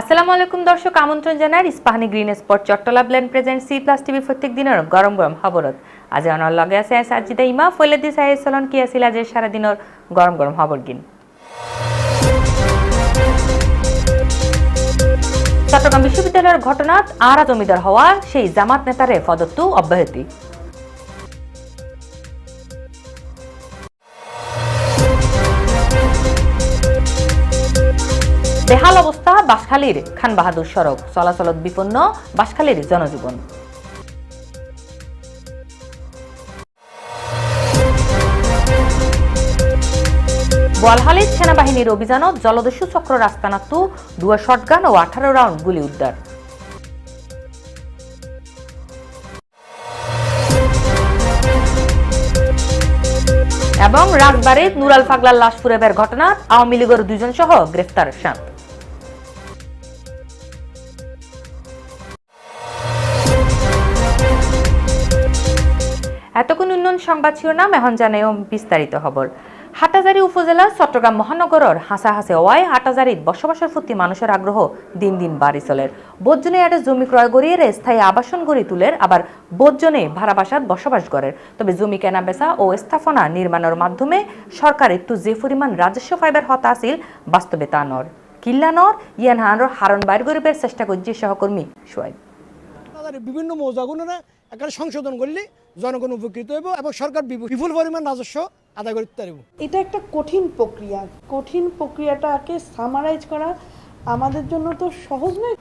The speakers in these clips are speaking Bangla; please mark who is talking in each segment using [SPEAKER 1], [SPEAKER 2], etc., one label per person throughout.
[SPEAKER 1] আসসালামু আলাইকুম দর্শক, আমন্ত্রণ জানার Ispahani green spot Chattala blend present C plus TV প্রত্যেক দিনের গরম গরম খবরত। আজ অনার লগে আছে সাজিদা ইমা ফৈলেদি সাহেব চলন কি আছিল, আজি সারাদিনের গরম গরম খবর গিন। চট্টগ্রাম বিশ্ববিদ্যালয়ের ঘটনাত আরা জমিদার হওয়া সেই জামাত নেতারে পদত্ব অব্যাহতি। বেহাল অবস্থা বাঁশখালীর খান বাহাদুর সড়ক। চলাচলত বিপন্ন বাঁশখালীর জনজীবন। বোয়ালহালির সেনাবাহিনীর অভিযানত জলদস্যু চক্র রাস্তানাত্তু দুয়া শটগান ও আঠারো রাউন্ড গুলি উদ্ধার। এবং রাজবাড়ির নুরাল ফাগলার লাশ ফুরেবের ঘটনা আওয়ামী লীগের দুজন সহ গ্রেফতার সাত। এতক্ষণ উন্নয়ন সংবাদ শিরোনাম, এখন জানাই বিস্তারিত খবর। হাটাজারি উপজেলার চট্টগ্রাম মহানগরের হাসাহাসে ওয়াই হাটাজারিত বসবাসের প্রতি মানুষের আগ্রহ দিন দিন বাড়ি চলের বোধজনে একটা জমি ক্রয় করিয়ে স্থায়ী আবাসন গড়ি তুলের আবার বোধজনে ভাড়া বাসাত বসবাস করের তবে জমি কেনা বেচা ও স্থাপনা নির্মাণের মাধ্যমে সরকার একটু যে পরিমাণ রাজস্ব ফাইবার হতা আছিল, বাস্তবে তা নর কিল্লানর ইয়ান হানর হারণ বাইর গরিবের চেষ্টা করছে সহকর্মী সোয়াইব
[SPEAKER 2] তাদের বিভিন্ন মৌজাগুলোরে এখানে সংশোধন করলে জনগণ উপকৃত হইব এবং সরকার বিপুল পরিমাণ রাজস্ব আদায় করতে পারব।
[SPEAKER 3] এটা একটা কঠিন প্রক্রিয়া। কঠিন প্রক্রিয়াটাকে সামারাইজ করা আমাদের জন্য তো সহজ নয়।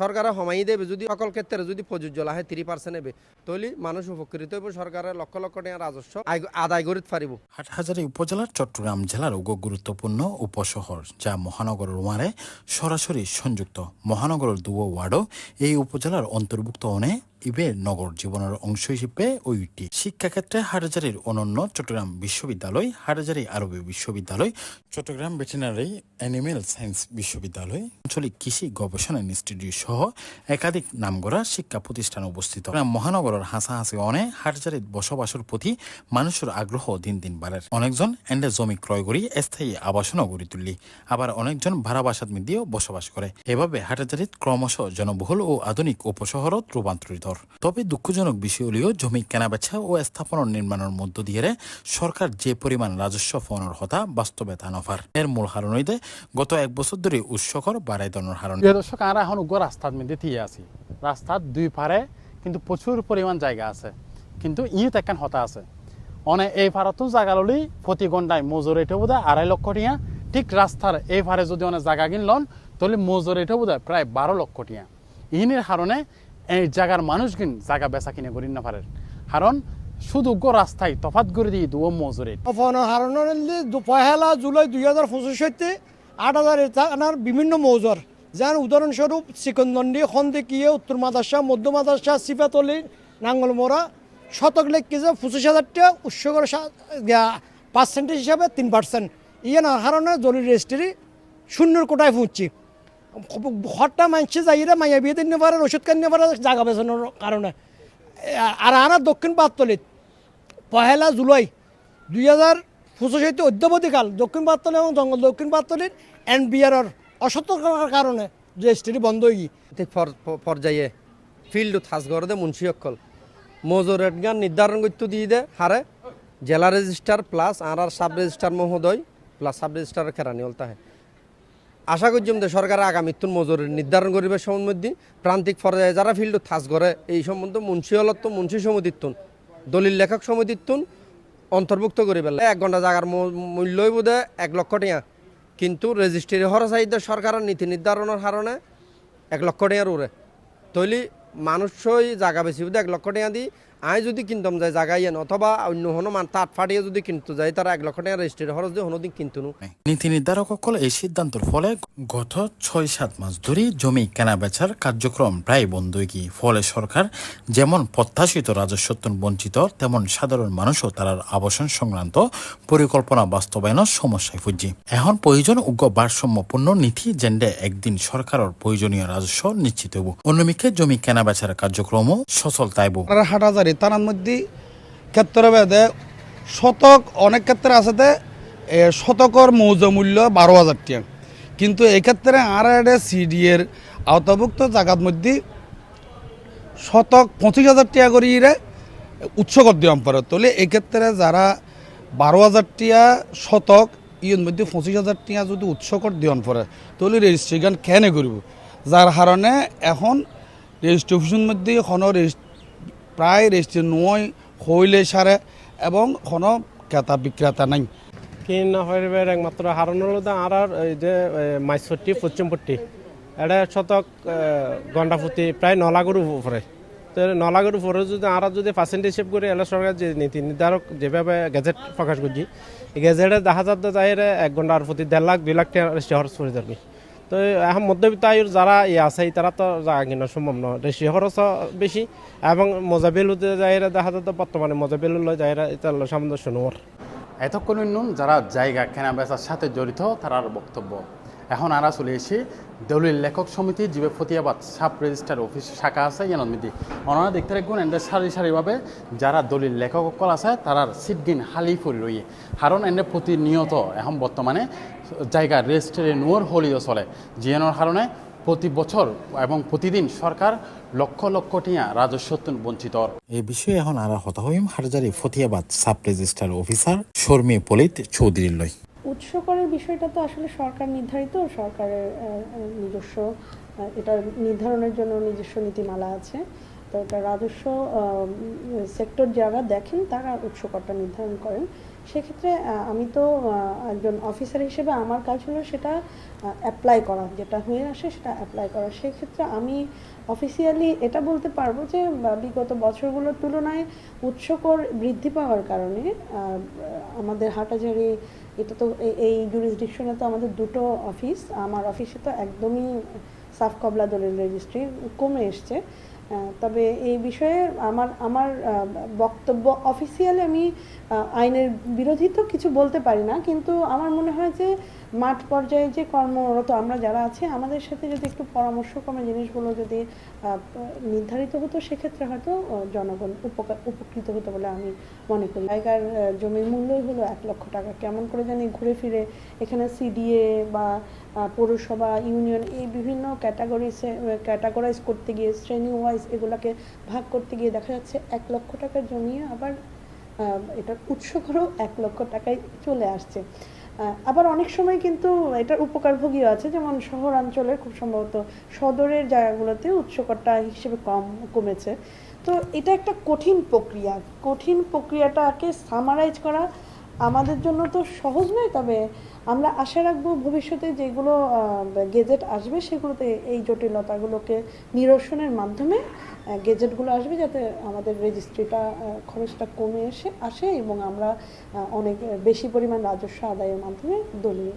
[SPEAKER 4] সরকারে হমাই দেবে, যদি সকল ক্ষেত্রে যদি প্রযোজ্য লাহে থ্রি পার্সেন্ট নেবে, তাহলে মানুষ উপকৃত হইব। সরকারের লক্ষ লক্ষ টাকা রাজস্ব আদায় করিতে পারিব।
[SPEAKER 5] হাটহাজারী উপজেলার চট্টগ্রাম জেলার উগ গুরুত্বপূর্ণ উপশহর, যা মহানগর ওয়ারে সরাসরি সংযুক্ত। মহানগরের দুয়ো ওয়ার্ডও এই উপজেলার অন্তর্ভুক্ত অনে ইবে নগর জীবনের অংশ হিসেবে ওইটি। শিক্ষাক্ষেত্রে হাটহাজারীর অনন্য চট্টগ্রাম বিশ্ববিদ্যালয়, হাটহাজারী আরবি বিশ্ববিদ্যালয়, চট্টগ্রাম ভেটেরিনারি অ্যানিমেল সায়েন্স বিশ্ববিদ্যালয়, আঞ্চলিক কৃষি গবেষণা ইনস্টিটিউট সহ একাধিক নামগড়া শিক্ষা প্রতিষ্ঠান অবস্থিত। মহানগরের হাসাহাসি অনে হাটজারিত বসবাসের প্রতি মানুষের আগ্রহ দিন দিন বাড়ে। অনেকজন এন্ডে জমি ক্রয় করি, স্থায়ী আবাসনও গড়ি তুললি আবার অনেকজন ভাড়া বাসাত মিদিয়েও বসবাস করে। এভাবে হাটজারিত ক্রমশ জনবহুল ও আধুনিক উপশহরত রূপান্তরিত তবে দুঃখজনক বিষয় হলেও জমি কেনাবেচা ও স্থাপনা নির্মাণের মধ্য দিয়ে সরকার যে পরিমাণ রাজস্ব ফোনের হতা বাস্তবে তা নফার। এর মূল কারণ হইতে গত এক বছর ধরে উৎসকর বাড়াই দনের হারণ
[SPEAKER 6] দর্শক আমরা এখন উগ্র রাস্তার মধ্যে দিয়ে আছি। রাস্তার দুই পারে কিন্তু প্রচুর পরিমাণ জায়গা আছে। কিন্তু ইট একখান হতা আছে। অনে এই পারতো জায়গা ললি প্রতি ঘন্টায় মজুর এটা বোধ আড়াই লক্ষ টিয়া। ঠিক রাস্তার এই পারে যদি অনেক জায়গা কিনলন তাহলে মজুর এটা বোধ প্রায় বারো লক্ষ টিয়া। ইহিনের কারণে এই জায়গার মানুষ কিন জায়গা বেচা কিনে করি না পারে কারণ শুধু উগ্র রাস্তায় তফাত করে দিয়ে দুয়ো মজুরে।
[SPEAKER 2] পহেলা জুলাই দুই হাজার পঁচিশ হইতে আট হাজার থানার বিভিন্ন মৌজার। যার উদাহরণস্বরূপ চিকনদণ্ডী, খন্দিকিয়ে, উত্তর মাদাসা মধ্য মাদাসা সিফাতলি, নাঙ্গলমোড়া, শতক লেখকে যে পঁচিশ হাজারটা উৎসকর পার্সেন্টেজ হিসাবে তিন পার্সেন্ট ইয়ে না হারণে জলির রেজিস্ট্রি শূন্যর কোটায় পৌঁছি। ঘরটা মানছে যাইরে মাইয়া বিয়ে দিন পারে ওষুধ কিনে পারে জায়গা বেচানোর কারণে। আর আনা দক্ষিণ পাতলিত পহেলা জুলাই, দুই হাজার পঁচিশ হইতে অদ্যাবধিকাল, দক্ষিণ পাতলি এবং জঙ্গল দক্ষিণ পাতলির এন বিআর অসতর্কতার কারণে রেজিস্ট্রি বন্ধ হয়ে গিয়ে
[SPEAKER 4] পর্যায়ে ফিল্ড থাস করে দে মুন্সি অকল মজুর গান নির্ধারণ করতে দিয়ে দে হারে। জেলা রেজিস্ট্রার প্লাস আর সাব রেজিস্ট্রার মহোদয়, প্লাস সাব রেজিস্ট্রার খেরানি হলতা হয়। আশা করছিলাম যে সরকার আগামীতুন মজুরি নির্ধারণ করিবে সম্বন্ধে প্রান্তিক পর্যায়ে যারা ফিল্ড থাস করে, এই সম্বন্ধে মুন্সি হলত মুন্সি সমিতিতুন দলিল লেখক সমিতিতুন অন্তর্ভুক্ত করি পেলে এক ঘণ্টা জায়গার মূল্যই বোধে এক লক্ষ টাকা। কিন্তু রেজিস্ট্রি চাহিদা সরকারের নীতি নির্ধারণের কারণে এক লক্ষ টাকার উড়ে তৈলি মানুষই জায়গা বেশি বোধে এক লক্ষ টাকা দিই আয় যদি কিনতাম যায় জায়গা ইয়েন অথবা অন্য হনো মান তাঁত ফাটিয়ে যদি কিনতে যায় তারা এক লক্ষ টাকা রেজিস্ট্রি খরচ দিয়ে হনোদিন কিনতো না
[SPEAKER 5] নীতি নির্ধারকসকল এই সিদ্ধান্তের ফলে গত ছয় সাত মাস ধরে জমি কেনা বেচার কার্যক্রম প্রায় বন্ধ হয়ে গিয়ে ফলে সরকার যেমন প্রত্যাশিত রাজস্বত্বন বঞ্চিত তেমন সাধারণ মানুষও তার আবাসন সংক্রান্ত পরিকল্পনা বাস্তবায়নের সমস্যায় পুজি এখন প্রয়োজন উগ্র ভারসাম্যপূর্ণ নীতি যেন্ডে একদিন সরকারের প্রয়োজনীয় রাজস্ব নিশ্চিত হব অন্যমিকে জমি কেনা বেচার কার্যক্রমও সচল তাইব
[SPEAKER 7] হাট হাজারি তার মধ্যে ক্ষেত্রে ভেদে শতক, অনেক ক্ষেত্রে আছে শতকর মৌজা মূল্য বারো হাজার টাকা। কিন্তু এই ক্ষেত্রে আর সিডি এর আওতাভুক্ত জায়গার মধ্যে শতক পঁচিশ হাজার টাকা করে ইরে উৎসকর দিয়াম পারে। তাহলে এক্ষেত্রে যারা বারো হাজার টিয়া শতক ইয়ের মধ্যে পঁচিশ হাজার টিয়া যদি উৎসকর দিয়ন পড়ে তাহলে রেজিস্ট্রেশন কেন করব? যার কারণে এখন রেজিস্ট্রি অফিসের মধ্যে কোনো প্রায় রেজিস্ট্রি নয়, হইলে সারে, এবং কোনো ক্রেতা বিক্রেতা নাই।
[SPEAKER 8] কিন হইবার একমাত্র হলো আর যে মাইসট্টি পশ্চিমপট্টি এটা শতক গন্ডা ফুটি প্রায় নলাগর উপরে। তো নলাগর উপরে যদি আর যদি পার্সেন্টেজ হিসেব করে, এলে সরকার যে নীতি নির্ধারক যেভাবে গেজেট প্রকাশ করছি গেজেটে দেখা যাচ্ছে এক ঘণ্টার প্রতি দেড় লাখ, দুই লাখ টাকা খরচ করে যাবে তো এখন মধ্যবিত্ত আয়ুর যারা ইয়ে আছে, তারা তো জায়গা কিনা সম্ভব নয়। রেশি খরচ বেশি এবং মজাবিল যাইরে দেখা যাচ্ছে বর্তমানে মজাবিল যাইরা এটা সামঞ্জস্য নোর
[SPEAKER 6] এতক্ষণ নুন যারা জায়গা কেনা বেচার সাথে জড়িত তারার বক্তব্য। এখন আরা চলে এসে দলিল লেখক সমিতি, জীবে ফতিয়াবাদ সাব রেজিস্টার অফিস শাখা আছে ইয়ানমিতি ওনারা দেখতে রাখবেন এন্ডে সারি সারিভাবে যারা দলিল লেখক সকল আছে, তারার সিটগিন হালি ফুরি রয়ে। কারণ এন্ডে প্রতিনিয়ত এখন বর্তমানে জায়গা রেজিস্ট্রি নোর হলিও চলে। জিয়ানোর কারণে প্রতি বছর এবং প্রতিদিন সরকার লক্ষ লক্ষ টিয়া রাজস্ব বঞ্চিত।
[SPEAKER 5] এই বিষয়ে এখন আরা হতা হইম। Hathazari Fatiyabad sub registrar officer Sharmi Palit চৌধুরীর লয়
[SPEAKER 3] উৎসকরের বিষয়টা তো আসলে সরকার নির্ধারিত। সরকারের নিজস্ব এটা নির্ধারণের জন্য নিজস্ব নীতিমালা আছে। তো এটা রাজস্ব সেক্টর যারা দেখেন তারা উৎসকরটা নির্ধারণ করেন। সেক্ষেত্রে আমি তো একজন অফিসার হিসেবে আমার কাজ হলো সেটা অ্যাপ্লাই করা। যেটা হয়ে আসে সেটা অ্যাপ্লাই করা। সেক্ষেত্রে আমি অফিসিয়ালি এটা বলতে পারব যে বিগত বছরগুলোর তুলনায় উৎসকর বৃদ্ধি পাওয়ার কারণে আমাদের হাটাজারি এটা তো এই জুরিসডিকশনে তো আমাদের দুটো অফিস আমার অফিসে তো একদমই সাফ কবলা দলিল রেজিস্ট্রি কমে এসছে। তবে এই বিষয়ে আমার আমার বক্তব্য অফিসিয়ালি আমি আইনের বিরোধী তো কিছু বলতে পারি না, কিন্তু আমার মনে হয় যে মাঠ পর্যায়ে যে কর্মরত আমরা যারা আছি, আমাদের সাথে যদি একটু পরামর্শক্রমে জিনিসগুলো যদি নির্ধারিত হতো, সেক্ষেত্রে হয়তো জনগণ উপকার, উপকৃত হতো বলে আমি মনে করি। জায়গার জমির মূল্যই হলো এক লক্ষ টাকা। কেমন করে জানি ঘুরে ফিরে এখানে সিডিএ বা পৌরসভা, ইউনিয়ন, এই বিভিন্ন ক্যাটাগরিসে ক্যাটাগরাইজ করতে গিয়ে শ্রেণি ওয়াইজ এগুলোকে ভাগ করতে গিয়ে দেখা যাচ্ছে এক লক্ষ টাকার জমি আবার এটার উৎস করেও এক লক্ষ টাকায় চলে আসছে। আবার অনেক সময় কিন্তু এটার উপকারভোগীও আছে, যেমন শহরাঞ্চলের খুব সম্ভবত সদরের জায়গাগুলোতে উৎসকরটা হিসেবে কম, কমেছে। তো এটা একটা কঠিন প্রক্রিয়া। কঠিন প্রক্রিয়াটাকে সামারাইজ করা আমাদের জন্য তো সহজ নয়, তবে আমরা আশা রাখব ভবিষ্যতে যেগুলো গেজেট আসবে সেগুলোতে এই জটিলতাগুলোকে নিরসনের মাধ্যমে গেজেটগুলো আসবে যাতে আমাদের রেজিস্ট্রিটা খরচটা কমে এসে আসে এবং আমরা অনেক বেশি পরিমাণ রাজস্ব আদায়ের মাধ্যমে দলীয়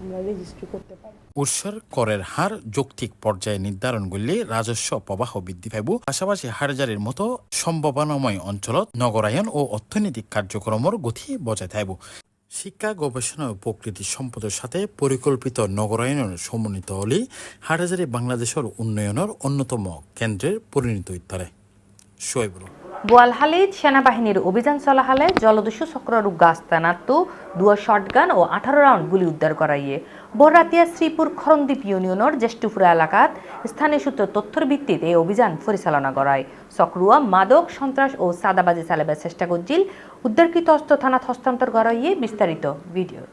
[SPEAKER 3] আমরা রেজিস্ট্রি করতে পারি।
[SPEAKER 5] উৎসর করের হার যৌক্তিক পর্যায়ে নির্ধারণ করলে রাজস্ব প্রবাহ বৃদ্ধি পাইব। পাশাপাশি হারজারির মতো সম্ভাবনাময় অঞ্চলত নগরায়ন ও অর্থনৈতিক কার্যক্রমের গতি বজায় থাকব শিক্ষা, গবেষণা ও প্রকৃতি সম্পদের সাথে পরিকল্পিত নগরায়নের সমন্বিত হলে হাটহাজারি বাংলাদেশের উন্নয়নের অন্যতম কেন্দ্রের পরিণত ইত্যারে শোয়েবুল
[SPEAKER 1] বোয়ালহালিত সেনাবাহিনীর অভিযান চলাহালে জলদস্যু চক্রর গাস্তানাত্তু দুয়া শটগান ও আঠারো রাউন্ড গুলি উদ্ধার করাইয়ে বররাতিয়া শ্রীপুর খরমদ্বীপ ইউনিয়নের জ্যেষ্ঠপুরা এলাকাত স্থানীয় সূত্র তথ্যের ভিত্তিতে এই অভিযান পরিচালনা করায়। চক্রুয়া, মাদক, সন্ত্রাস ও সাদাবাজি চালাবার চেষ্টা করছিল। উদ্ধারকৃত অস্ত্র থানাত হস্তান্তর করাইয়ে বিস্তারিত ভিডিওত।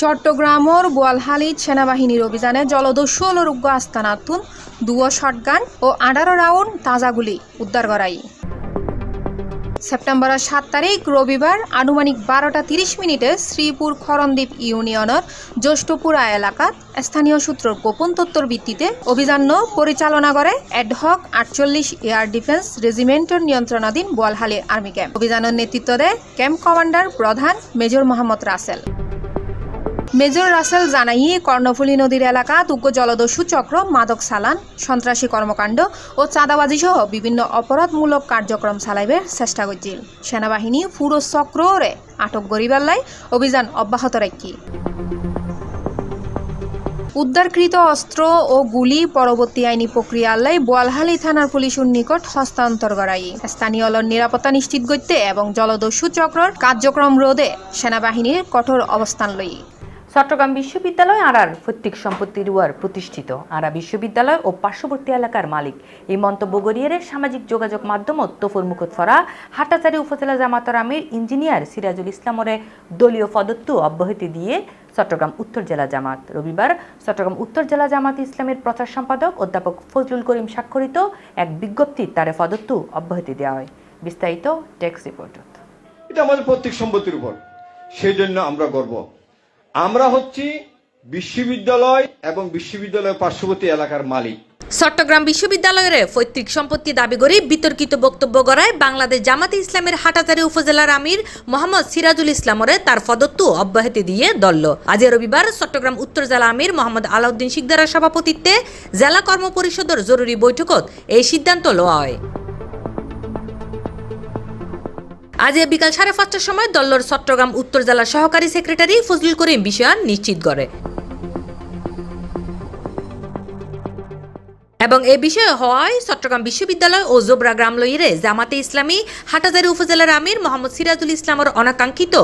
[SPEAKER 9] চট্টগ্রামর বোয়ালহালিত সেনাবাহিনীর অভিযানে জলদস্যু অনুরোগ্য আস্তানাতুন, দুয়ো শটগান ও আঠারো রাউন্ড তাজাগুলি উদ্ধার করাই। সেপ্টেম্বরের সাত তারিখ রবিবার আনুমানিক বারোটা তিরিশ মিনিটে শ্রীপুর খরমদ্বীপ ইউনিয়নের জ্যেষ্ঠপুরা এলাকাত স্থানীয় সূত্র গোপন তত্ত্বর ভিত্তিতে অভিযান পরিচালনা করে অ্যাডহক আটচল্লিশ এয়ার ডিফেন্স রেজিমেন্টের নিয়ন্ত্রণাধীন বোয়ালহালি আর্মি ক্যাম্প। অভিযানের নেতৃত্ব দেয় ক্যাম্প কমান্ডার প্রধান মেজর মোহাম্মদ রাসেল। মেজর রাসেল জানাই কর্ণফুলী নদীর এলাকা উগ্র জলদস্যু চক্র, মাদক সালান সন্ত্রাসী কর্মকাণ্ড ও চাঁদাবাজি সহ বিভিন্ন অপরাধমূলক কার্যক্রম চালাইবার চেষ্টা করছিল। সেনাবাহিনী পুরো চক্রে আটক গরিবাল্লাই অভিযান অব্যাহত রাখি উদ্ধারকৃত অস্ত্র ও গুলি পরবর্তী আইনি প্রক্রিয়ালয় বোয়ালহালি থানার পুলিশের নিকট হস্তান্তর করাই স্থানীয় নিরাপত্তা নিশ্চিত করতে এবং জলদস্যু চক্রর কার্যক্রম রোধে সেনাবাহিনীর কঠোর অবস্থান লই
[SPEAKER 1] চট্টগ্রাম বিশ্ববিদ্যালয় আরার পৈতৃক সম্পত্তি রুয়ার প্রতিষ্ঠিত। আরা বিশ্ববিদ্যালয় ও পার্শ্ববর্তী এলাকার মালিক। এই মন্তব্য গড়িয়ে সামাজিক যোগাযোগ মাধ্যম তফর মুকুত ফরা, হাটাচারি উপজেলা জামাতর আমির ইঞ্জিনিয়ার সিরাজুল ইসলামরে দলীয় পদত্ব অব্যাহতি দিয়ে চট্টগ্রাম উত্তর জেলা জামাত। রবিবার চট্টগ্রাম উত্তর জেলা জামাত ইসলামের প্রচার সম্পাদক অধ্যাপক ফজলুল করিম স্বাক্ষরিত এক বিজ্ঞপ্তির তারে পদত্ব অব্যাহতি দেওয়া হয়। বিস্তারিত টেক্স রিপোর্ট
[SPEAKER 10] এটা আমাদের প্রত্যেক সম্পত্তির উপর। সেই জন্য আমরা গর্ব। আমরা হচ্ছি বিশ্ববিদ্যালয় এবং বিশ্ববিদ্যালয়ের পার্শ্ববর্তী এলাকার মালিক।
[SPEAKER 1] চট্টগ্রাম বিশ্ববিদ্যালয়ের পৈতৃক সম্পত্তি দাবি করে বিতর্কিত বক্তব্য করায় বাংলাদেশ জামাতে ইসলামের হাটাচারি উপজেলার আমির মোহাম্মদ সিরাজুল ইসলামরে তার পদত্ব অব্যাহতি দিয়ে দলল। আজ রবিবার চট্টগ্রাম উত্তর জেলা আমির মোহাম্মদ আলাউদ্দিন শিকদারের সভাপতিত্বে জেলা কর্ম পরিষদের জরুরি বৈঠকত এই সিদ্ধান্ত লওয়া হয়। আজ বিকাল সাড়ে পাঁচটার সময় দল্লর চট্টগ্রাম উত্তর জেলার সহকারী সেক্রেটারি ফজলুল করিম বিষয়ান নিশ্চিত করে। এবং এ বিষয়ে হওয়ায় চট্টগ্রাম বিশ্ববিদ্যালয় ও জোবরা গ্রাম লইরে জামাতে ইসলামী হাটাজারি উপজেলার আমির মোহাম্মদ সিরাজুল ইসলামের অনাকাঙ্ক্ষিত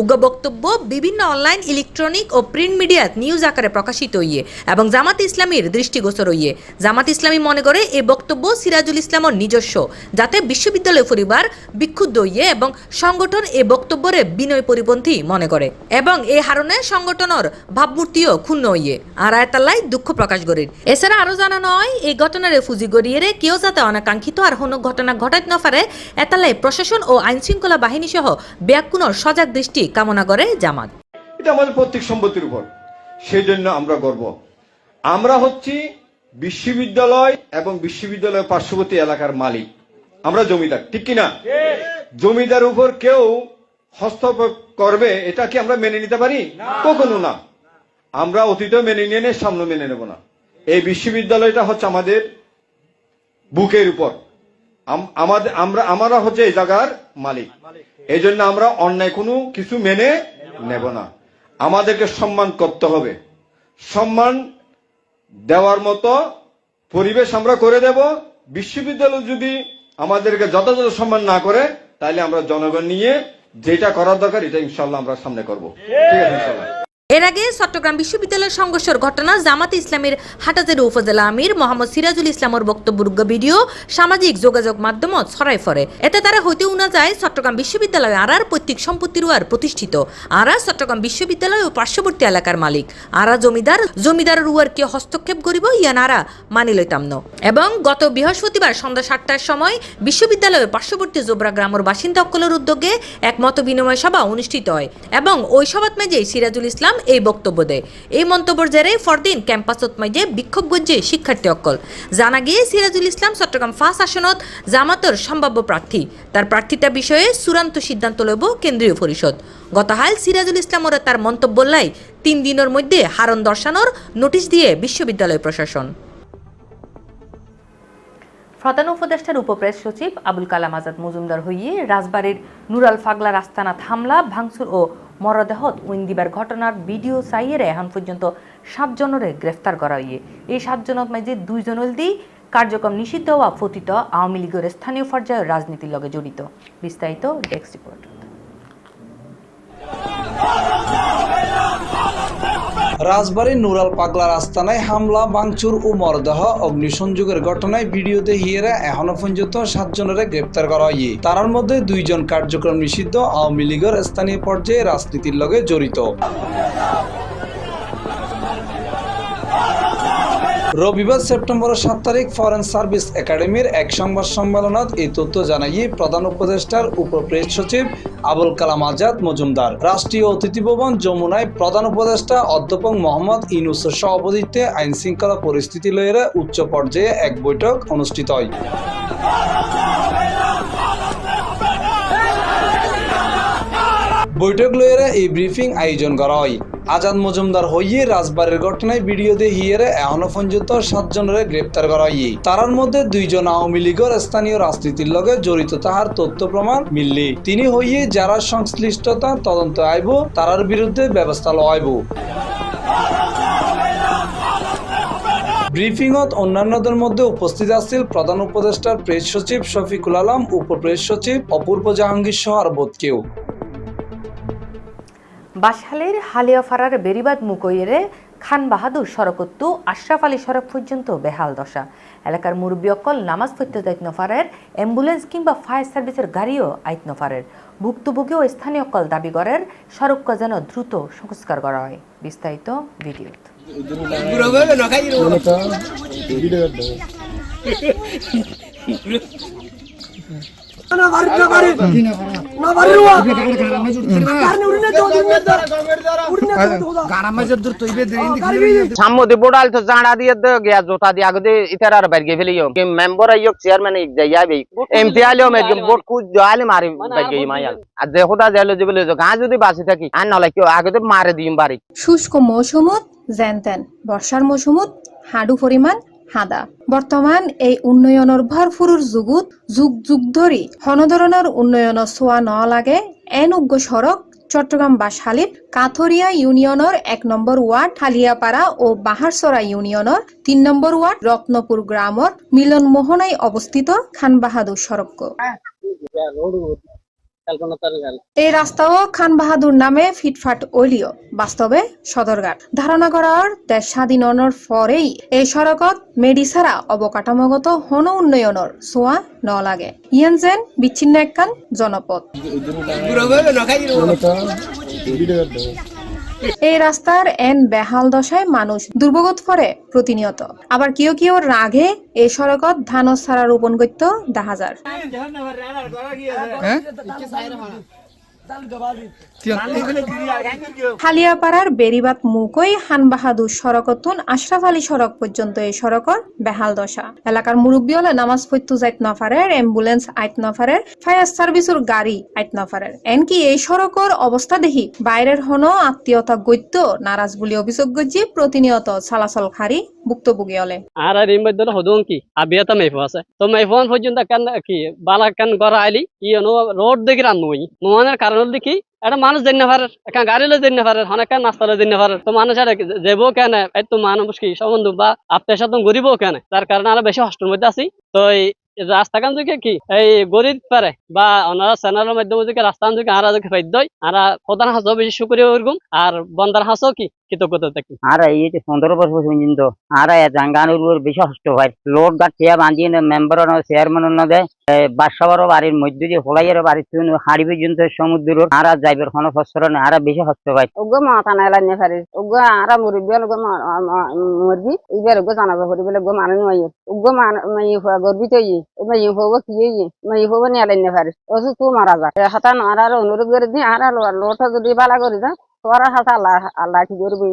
[SPEAKER 1] উগ্র বক্তব্য বিভিন্ন অনলাইন, ইলেকট্রনিক ও প্রিন্ট মিডিয়াত নিউজ আকারে প্রকাশিত হইয়ে এবং জামাত ইসলামীর দৃষ্টিগোচর হইয়ে। জামাত ইসলামী মনে করে এই বক্তব্য সিরাজুল ইসলামের নিজস্ব, যাতে বিশ্ববিদ্যালয় পরিবার বিক্ষুব্ধ হইয়ে এবং সংগঠন এই বক্তব্যরে বিনয় পরিপন্থী মনে করে এবং এই হারণে সংগঠনের ভাবমূর্তিও ক্ষুণ্ণ হইয়ে। আর আয়তাল্লাই দুঃখ প্রকাশ করেন। এছাড়া আরও জানানো হয় এই ঘটনার ফুজি গড়িয়ে কেউ যাতে অনাকাঙ্ক্ষিত আর কোনো ঘটনা ঘটাইতে না পারে এতালাই প্রশাসন ও আইন শৃঙ্খলা বাহিনী সহ ব্যাকুণর সজাগ দৃষ্টি কামনা করে জামাত।
[SPEAKER 10] এটা আমাদের প্রত্যেক সম্পত্তির উপর। সেই জন্য আমরা গর্ব। আমরা হচ্ছি বিশ্ববিদ্যালয় এবং বিশ্ববিদ্যালয়ের পার্শ্ববর্তী এলাকার মালিক। আমরা জমিদার ঠিক কিনা? জমিদার উপর কেউ হস্তক্ষেপ করবে এটা কি আমরা মেনে নিতে পারি? কখনো না। আমরা অতীতেও মেনে নিয়ে সামনে মেনে নেব না। এই বিশ্ববিদ্যালয়টা হচ্ছে আমাদের বুকের উপর। আমাদের, আমরা আমরা হচ্ছে এই জায়গার মালিক। এই জন্য আমরা অন্যায় কোনো কিছু মেনে নেব না। আমাদেরকে সম্মান করতে হবে। সম্মান দেওয়ার মতো পরিবেশ আমরা করে দেব। বিশ্ববিদ্যালয় যদি আমাদেরকে যথাযথ সম্মান না করে, তাহলে আমরা জনগণ নিয়ে যেটা করার দরকার, এটা ইনশাল্লাহ আমরা সামনে করব। ঠিক আছে, ইনশাল্লাহ।
[SPEAKER 1] এর আগে চট্টগ্রাম বিশ্ববিদ্যালয়ের সংঘর্ষের ঘটনা জামাত ইসলামের হাটাজারি উপজেলা আমির মোহাম্মদ সিরাজুল ইসলামের বক্তব্য ভিডিও সামাজিক যোগাযোগ মাধ্যমত ছড়াই ফরে এতে তারা হইতে উনা যায় চট্টগ্রাম বিশ্ববিদ্যালয় আরার পৈতৃক সম্পত্তির রুয়ার প্রতিষ্ঠিত। আরা চট্টগ্রাম বিশ্ববিদ্যালয় ও পার্শ্ববর্তী এলাকার মালিক। আরা জমিদার জমিদার রুয়ার কে হস্তক্ষেপ করিব ইয়া নারা, মানি লইতাম ন। এবং গত বৃহস্পতিবার সন্ধ্যা সাতটার সময় বিশ্ববিদ্যালয়ের পার্শ্ববর্তী জোবরা গ্রামের বাসিন্দা অকলের উদ্যোগে এক মত বিনিময় সভা অনুষ্ঠিত হয়। এবং ওই সভাত মেজে সিরাজুল ইসলাম এই বক্তব্য দেয়। এই মন্তব্যের জেরে ফরদিন ক্যাম্পাসত মাঝে বিক্ষোভ গজ্জে শিক্ষার্থী অকল। জানা গিয়ে সিরাজুল ইসলাম চট্টগ্রাম ফার্স্ট আসনত, জামাতর সম্ভাব্য প্রার্থী। তার প্রার্থিতা বিষয়ে চূড়ান্ত সিদ্ধান্ত লইব কেন্দ্রীয় পরিষদ। গতকাল সিরাজুল ইসলামরে তার মন্তব্য লাই তিন দিনের মধ্যে হারণ দর্শানোর নোটিশ দিয়ে বিশ্ববিদ্যালয় প্রশাসন। প্রধান উপদেষ্টার উপপ্রেস সচিব আবুল কালাম আজাদ মজুমদার হইয়ে রাজবাড়ির নুরাল ফাগলা রাস্তানাত হামলা, ভাঙচুর ও মরদেহত উইন দিবার ঘটনার ভিডিও চাইয়ে এখন পর্যন্ত সাতজনরে গ্রেফতার করা হইয়ে। এই সাতজনত মাঝে দুইজন হলদি কার্যক্রম নিষিদ্ধ হওয়া পতিত আওয়ামী লীগের স্থানীয় পর্যায়ের রাজনীতির লগে জড়িত। বিস্তারিত ডেস্ক রিপোর্ট।
[SPEAKER 11] রাজবাড়ী নুরাল পাগলার আস্তানায় হামলা, ভাঙচুর ও মরদেহ, অগ্নিসংযোগের ঘটনায় ভিডিওতে হিয়েরা এখনও পর্যন্ত সাতজনের গ্রেপ্তার করা হয় তার মধ্যে দুইজন কার্যক্রম নিষিদ্ধ, আওয়ামী লীগের স্থানীয় পর্যায়ে রাজনীতির লগে জড়িত। রবিবার সেপ্টেম্বরের সাত তারিখ ফরেন সার্ভিস একাডেমির এক সংবাদ সম্মেলনত এই তথ্য জানাইয়ে প্রধান উপদেষ্টার উপপ্রেস সচিব আবুল কালাম আজাদ মজুমদার। রাষ্ট্রীয় অতিথি ভবন যমুনায় প্রধান উপদেষ্টা অধ্যাপক মোহাম্মদ ইনুসের সভাপতিত্বে আইন শৃঙ্খলা পরিস্থিতি লইয়ে উচ্চ পর্যায়ে এক বৈঠক অনুষ্ঠিত হয়। বৈঠক লইয়েরা এই ব্রিফিং আয়োজন করা হয়। আজাদ মজুমদার হইয়ে রাজবাড়ির ঘটনায় ভিডিও দিয়ে হিয়েরে এখনও পর্যন্ত সাতজনের গ্রেপ্তার করা হয় তারার মধ্যে দুইজন আওয়ামী লীগের স্থানীয় রাজনীতির লগে জড়িত, তাহার তথ্য প্রমাণ মিললি। তিনি হইয়ে যারা সংশ্লিষ্টতা তদন্ত আইব, তারার বিরুদ্ধে ব্যবস্থা লওয়াইব। ব্রিফিংত অন্যান্যদের মধ্যে উপস্থিত আছিল প্রধান উপদেষ্টার প্রেস সচিব শফিকুল আলম, উপপ্রেস সচিব অপূর্ব জাহাঙ্গীর সহ আর বোধ কেউ
[SPEAKER 1] বাসহালের হালিয়াফাড়ার বেরিবাদ মুকইয়েরে খান বাহাদুর সড়কত্তু আশরাফ আলী সড়ক পর্যন্ত বেহাল দশা। এলাকার মুরব্বী অকল নামাজ পড়তে দায়িত্ব নফারের অ্যাম্বুলেন্স কিংবা ফায়ার সার্ভিসের গাড়িও আইত নফারের ভুক্তভোগী ও স্থানীয় কল দাবি করের সড়ক যেন দ্রুত সংস্কার করা হয়। বিস্তারিত ভিডিও
[SPEAKER 12] সাম্মতি বোড়াল তো জাঁড়া দিয়ে দে গিয়া জোতা দিয়ে আগে ইতার আর বাইরে ফেলিও কি মেম্বার আইও চেয়ারম্যান যাইয়া বেই এমপি আলিও মেরকে বোট কু জয়ালে মারি বাইরে মাইয়াল আর যে খোদা জেলে যে বলে গা যদি বাঁচি থাকি আর নালে কেউ আগে তো মারে দিম বাড়ি।
[SPEAKER 9] শুষ্ক মৌসুমত যেনতেন বর্ষার মৌসুমত হাডু পরিমাণ হাদা। বর্তমান এই উন্নয়নের ভরপুরুর যুগুত, যুগ যুগ ধরি হনধরনের উন্নয়নের ছোঁয়া ন লাগে এন উগ্র সড়ক, চট্টগ্রাম বাসহালির কাথরিয়া ইউনিয়নের এক নম্বর ওয়ার্ড, হালিয়াপাড়া ও বাহারসরা ইউনিয়নের তিন নম্বর ওয়ার্ড, রত্নপুর গ্রামর মিলন মোহনায় অবস্থিত খান বাহাদুর সড়ক এই রাস্তাও খান বাহাদুর নামে ফিটফাট ওলিও। বাস্তবে সদরঘাট। ধারণা করার দেশ স্বাধীনের পরেই এই সড়কত মেডিসারা অবকাঠামোগত হন উন্নয়নের সোয়া ন লাগে ইয়ান যেন বিচ্ছিন্ন একখান জনপদ। এই রাস্তার এন বেহাল দশায় মানুষ দুর্ভোগত পরে প্রতিনিয়ত। আবার কেউ কেউ রাগে এই সড়কত ধান ছাড়া রোপণ করতে দেখা যায় হালিয়াপাড়ার বেরিবাত মুকই হান বাহাদুর সড়কতুন আশরাফ আলী সড়ক পর্যন্ত এই সড়কর বেহাল দশা। এলাকার মুরব্বী হলে নামাজ পড়তে যাইত নফারের অ্যাম্বুলেন্স আইত নফারের ফায়ার সার্ভিসের গাড়ি আইত নফারের। এনকি এই সড়কর অবস্থা দেখি বাইরের হন আত্মীয়তা গৈত্য নারাজ বলে অভিযোগ গজি প্রতিনিয়ত চলাচল খারি ভুক্তভোগী হলে।
[SPEAKER 13] আর আর ইম বদল হদুন কি? আবিয়া তো মেফো আছে। তো মেফোন পর্যন্ত কান কি? বালা কান গড় আইলি? ই রোড দেখি রান নই নোয়ানের কারণ দেখি এটা মানুষ জেনে পারে একটা গাড়ি লো জেনে পারে অনেক নাস্তা জেনে পারে তো মানুষ এটা যাব কেন? এই তো মানুষ কি সম্বন্ধ বা আপনার সাথে গরিব কেন? তার কারণে আরও বেশি হস্টের মধ্যে আছি। তো এই রাস্তা কান দিকে কি? এই গরিব পারে বা ওনারা চ্যানেলের মাধ্যমে রাস্তা দিকে আরা দিকে ফাইদ আর প্রধান হাঁসও বেশি সুকরি ওরকম আর বন্দার হাঁসও কি? কৃতজ্ঞতা থাকি
[SPEAKER 12] আর এই যে পনেরো বছর পর্যন্ত আর জাঙ্গানুর বেশি কষ্ট হয় লোড গাছ চেয়া বাঁধিয়ে মেম্বার চেয়ারম্যান নদে বাসাবারও বাড়ির মধ্যে দিয়ে হোলাইয়ের বাড়ির হাড়ি পর্যন্ত সমুদ্র আর যাইবার কোনো ফসর আর বেশি কষ্ট হয় ওগো মাথা নাই লাইনে পারি ওগো আর মুরব্বী ওগো মুরগি ইবার ওগো জানাব করি বলে গো মানুষ নয়। ওগো মাই গর্বিত ইয়ে মাই হব কি ইয়ে মাই হব নিয়ে পারি ওসু তু মারা যা। হাতা আর অনুরোধ করে দি আর লোটা যদি বালা করি দা আল্লাহ আল্লাহ কি করবি?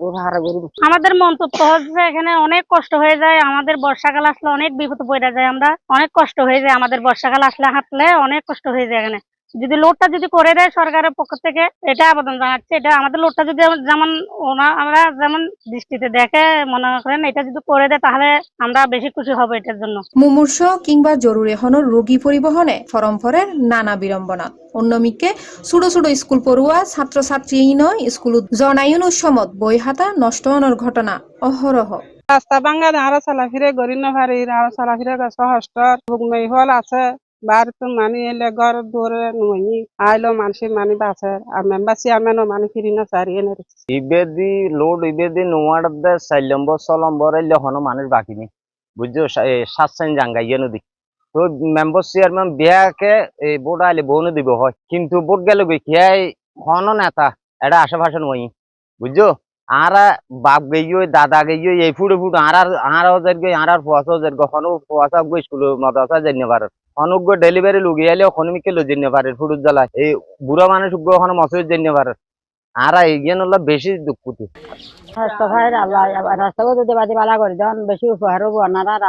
[SPEAKER 12] করবি
[SPEAKER 14] আমাদের মন্তব্য হচ্ছে এখানে অনেক কষ্ট হয়ে যায়। আমাদের বর্ষাকাল আসলে অনেক বিপদ পড়ে যায় আমরা। অনেক কষ্ট হয়ে যায় আমাদের বর্ষাকাল আসলে হাঁটলে অনেক কষ্ট হয়ে যায় এখানে। যদি লোডটা যদি করে দেয় সরকারের পক্ষ থেকে এটা আবেদন জানাচ্ছে। এটা আমাদের লোডটা যদি যেমন আমরা যেমন দৃষ্টিতে দেখে মনে করেন এটা যদি করে দেয় তাহলে আমরা বেশি খুশি হব এটার জন্য।
[SPEAKER 9] মুমূর্ষ কিংবা জরুরি হন রোগী পরিবহনে ফরমফরের নানা বিড়ম্বনা। অন্যমিকে ছোট ছোট স্কুল পড়ুয়া ছাত্রছাত্রী নয় স্কুল জনায়ুন উৎসমত বই হাতা নষ্ট হওয়ার ঘটনা অহরহ।
[SPEAKER 14] রাস্তা ভাঙ্গা আরও চলাফিরে গরি নভারি আরও চলাফিরে সহস্টর ভুগনই হল আছে। বাড়িতে মানি এলে ঘর দূরে নই আইলো মানুষের মানি বাসে, আর মেম্বার চেয়ারম্যানও মানি ফিরি না চারি এনে
[SPEAKER 12] ইবেদি লোড, ইবেদি নোয়ার দে চার নম্বর ছ নম্বর এলে হনো মানুষ বাকি নেই বুঝছ? সাত সাইন জাঙ্গাইয়ে নদী তো মেম্বার চেয়ারম্যান বিয়াকে এই ভোট আইলে বউনে দিব হয়। কিন্তু ভোট গেলে গই খেয়াই হনো নেতা এটা আশেপাশে নই বুঝছ? আরা বাপ গইयो দাদা গইयो এই ফুটে ফুট আর আর হাজার গই আর ফুয়াশা হাজার গো হনো ফুয়াশা গই স্কুল, মাদ্রাসা জানিয়ে পারে অনুগ্য ডেলিভারি লুগি আইলে অখনমিকে লো জানিয়ে পারে ফুটুর জ্বালা। এই বুড়া মানুষ উগ্র ওখানে মসজিদ জানিয়ে পারে আর এগিয়ে হলো বেশি দুঃখতি
[SPEAKER 14] আল্লাহ যদি বেশি উপহার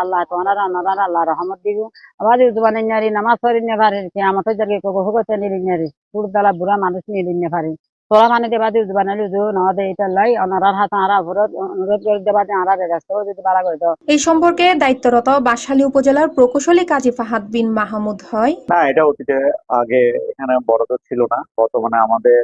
[SPEAKER 14] আল্লাহ রহমত দিব। নামাজ পড়ি নে পারে আমাদের জায়গায় কবু করতে নিলি নারী পুরদালা বুড়া মানুষ নিলি নে পারে তোরা মানে দেবা দিয়ে জুবান লুজু নদে এটা লাই অনারার হাত আরা ভরত অনুরোধ করে দেবা দিয়ে আরা রাস্তা যদি বালা করে দাও
[SPEAKER 9] এই সম্পর্কে দায়িত্বরত বাসালী উপজেলার প্রকৌশলী কাজী ফাহাদ বিন মাহমুদ হয়।
[SPEAKER 15] না এটা অতীতে আগে এখানে বড়দের ছিল না বর্তমানে আমাদের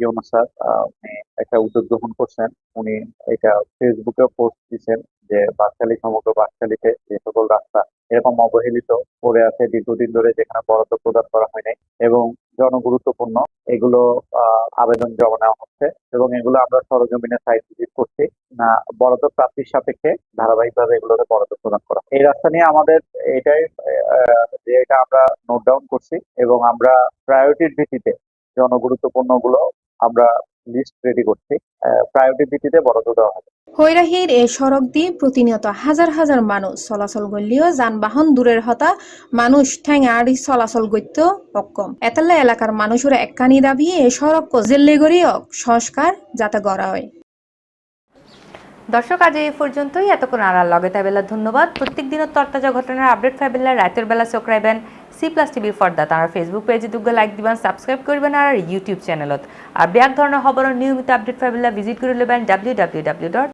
[SPEAKER 15] ইউনুস স্যার উনি একটা উদ্যোগ গ্রহণ করছেন উনি এটা ফেসবুকে পোস্ট দিচ্ছেন যে বাকখালী সমগ্র বাকখালীতে যে সকল রাস্তা এরকম অবহেলিত পড়ে আছে দীর্ঘদিন ধরে যেখানে বরাদ্দ প্রদান করা হয় নাই এবং জনগুরুত্বপূর্ণ। এগুলো আবেদন জমা নেওয়া হচ্ছে এবং এগুলো আমরা সরজমিনে সাইট ভিজিট করছি। না বরাদ্দ প্রাপ্তির সাপেক্ষে ধারাবাহিকভাবে এগুলোতে বরাদ্দ প্রদান করা। এই রাস্তা নিয়ে আমাদের এটাই যে এটা আমরা নোট ডাউন করছি এবং আমরা প্রায়োরিটির ভিত্তিতে জনগুরুত্বপূর্ণগুলো আমরা লিস্ট রেডি করছি। প্রায়োরিটির ভিত্তিতে বরাদ্দ দেওয়া হবে।
[SPEAKER 9] হৈরাহির এই সড়ক দিয়ে প্রতিনিয়ত হাজার হাজার মানুষ চলাচল করলেও যানবাহন দূরের হতা, মানুষ ঠেঙাড়ি চলাচল করত অক্ষম। এতালে এলাকার মানুষের একখানি দাবি এই সড়ক জেল্লে গড়িয়ে সংস্কার যাতে গড়া হয়।
[SPEAKER 1] দর্শক, আজ এই পর্যন্তই। এতক্ষণ আড়ার লগে তাইবেলা ধন্যবাদ। প্রত্যেক দিনের তরতাজা ঘটনার আপডেট পাইবেলা রাতের বেলা চক্রাইবেন সি প্লাস টিভি ফর্দা তারা ফেসবুক পেজে দুগ্গ লাইক দিবেন সাবস্ক্রাইব করবেন আর ইউটিউব চ্যানেলত আর ব্যাক ধরনের খবরের নিয়মিত আপডেট পাইবেলা ভিজিট করে নেবেন ডাব্লিউ ডাব্লিউ ডাব্লিউ ডট